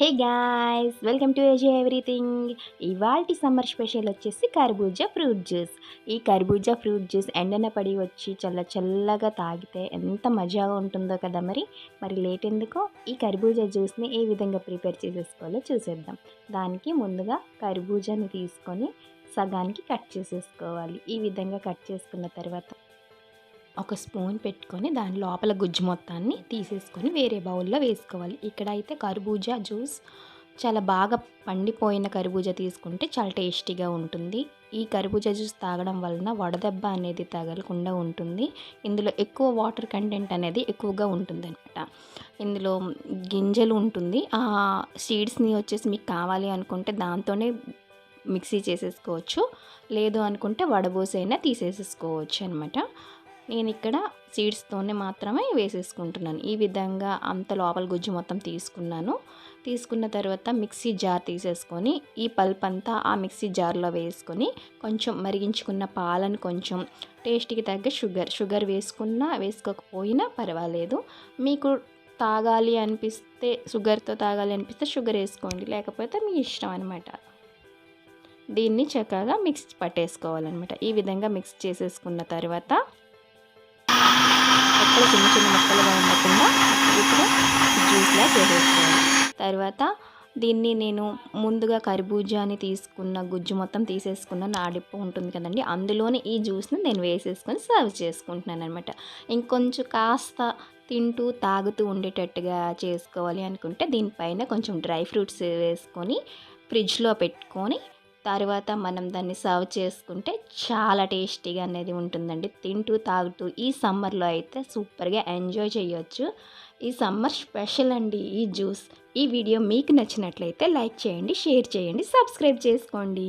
Hey guys welcome to AG everything. ఇవాల్టి summer special వచ్చేసి కర్బూజా ఫ్రూట్ జ్యూస్. ఈ కర్బూజా ఫ్రూట్ జ్యూస్ ఎండన పడి వచ్చి చల్ల చల్లగా తాగితే ఎంత మజాగా ఉంటుందో కదా మరి? మరి లేట్ ఎందుకో? ఈ కర్బూజా జ్యూస్ని ఏ విధంగా ప్రిపేర్ చేసేసుకోవాలో చూసేద్దాం. దానికి ముందుగా కర్బూజాని తీసుకొని సగానికి కట్ చేసేసుకోవాలి. ఈ విధంగా కట్ చేసుకున్న తర్వాత ఒక స్పూన్ పెట్టుకొని దాని లోపల గుజ్జు మొత్తాన్ని తీసేసుకొని వేరే బౌల్లో వేసుకోవాలి. ఇక్కడ అయితే కర్బూజా జ్యూస్ చాలా బాగా పండిపోయిన కర్బూజా తీసుకుంటే చాలా టేస్టీగా ఉంటుంది. ఈ కర్బూజా జ్యూస్ తాగడం వలన వడదెబ్బ అనేది తగలకుండా ఉంటుంది. ఇందులో ఎక్కువ వాటర్ కంటెంట్ అనేది ఎక్కువగా ఉంటుంది అనమాట ఇందులో గింజలు ఉంటుంది. ఆ సీడ్స్ని వచ్చేసి మీకు కావాలి అనుకుంటే దాంతోనే మిక్సీ చేసేసుకోవచ్చు. లేదు అనుకుంటే వడబోసైనా తీసేసేసుకోవచ్చు అనమాట నేను ఇక్కడ సీడ్స్తోనే మాత్రమే వేసేసుకుంటున్నాను. ఈ విధంగా అంత లోపల గుజ్జు మొత్తం తీసుకున్నాను. తీసుకున్న తర్వాత మిక్సీ జార్ తీసేసుకొని ఈ పల్ప్ అంతా ఆ మిక్సీ జార్లో వేసుకొని కొంచెం మరిగించుకున్న పాలను కొంచెం టేస్ట్కి తగ్గ షుగర్ షుగర్ వేసుకున్నా వేసుకోకపోయినా పర్వాలేదు. మీకు తాగాలి అనిపిస్తే షుగర్తో తాగాలి అనిపిస్తే షుగర్ వేసుకోండి. లేకపోతే మీ ఇష్టం అనమాట దీన్ని చక్కగా మిక్స్ పట్టేసుకోవాలన్నమాట. ఈ విధంగా మిక్స్ చేసేసుకున్న తర్వాత చిన్న చిన్న ముక్కలుగా ఉండకుండా ఇప్పుడు జ్యూస్లా చేసేసుకోవాలి. తర్వాత దీన్ని నేను ముందుగా కర్బూజాని తీసుకున్న గుజ్జు మొత్తం తీసేసుకున్న నాడిప్పు ఉంటుంది కదండి అందులోనే ఈ జ్యూస్ని నేను వేసేసుకొని సర్వ్ చేసుకుంటున్నాను అనమాట ఇంకొంచెం కాస్త తింటూ తాగుతూ ఉండేటట్టుగా చేసుకోవాలి అనుకుంటే దీనిపైన కొంచెం డ్రై ఫ్రూట్స్ వేసుకొని ఫ్రిడ్జ్లో పెట్టుకొని తర్వాత మనం దాన్ని సర్వ్ చేసుకుంటే చాలా టేస్టీగా అనేది ఉంటుందండి. తింటూ తాగుతూ ఈ సమ్మర్లో అయితే సూపర్గా ఎంజాయ్ చేయొచ్చు. ఈ సమ్మర్ స్పెషల్ అండి ఈ జ్యూస్. ఈ వీడియో మీకు నచ్చినట్లయితే లైక్ చేయండి షేర్ చేయండి సబ్స్క్రైబ్ చేసుకోండి.